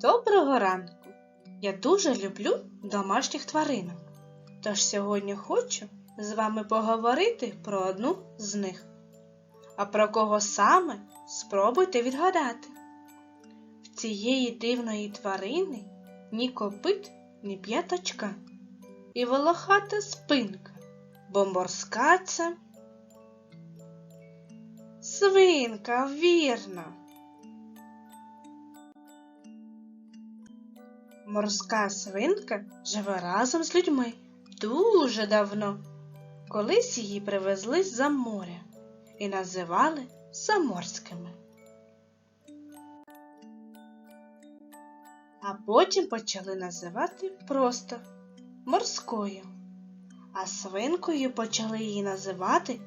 Доброго ранку! Я дуже люблю домашніх тваринок. Тож сьогодні хочу з вами поговорити про одну з них. А про кого саме спробуйте відгадати. В цієї дивної тварини ні копит, ні п'яточка, і волохата спинка, бо свинка, вірно. Морська свинка живе разом з людьми дуже давно. Колись її привезли з-за моря і називали заморськими. А потім почали називати просто морською. А свинкою почали її називати,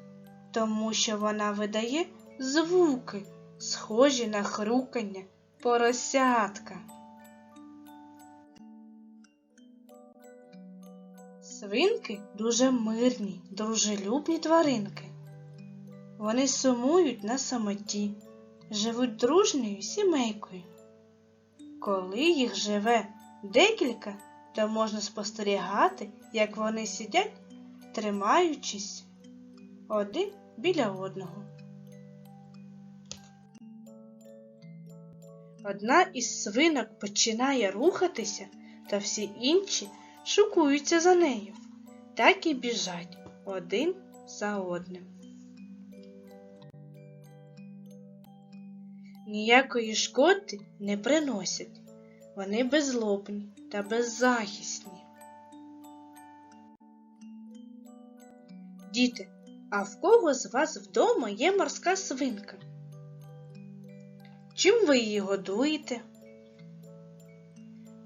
тому що вона видає звуки, схожі на хрукання поросятка. Свинки дуже мирні, дружелюбні тваринки. Вони сумують на самоті, живуть дружньою сімейкою. Коли їх живе декілька, то можна спостерігати, як вони сидять, тримаючись один біля одного. Одна із свинок починає рухатися, та всі інші шукуються за нею, так і біжать один за одним. Ніякої шкоди не приносять, вони беззлобні та беззахисні. Діти, а в кого з вас вдома є морська свинка? Чим ви її годуєте?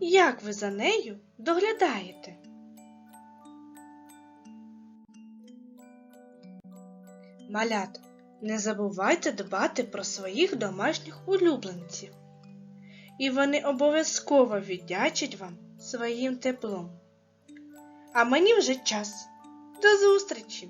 Як ви за нею доглядаєте? Малята, не забувайте дбати про своїх домашніх улюбленців. І вони обов'язково віддячать вам своїм теплом. А мені вже час. До зустрічі!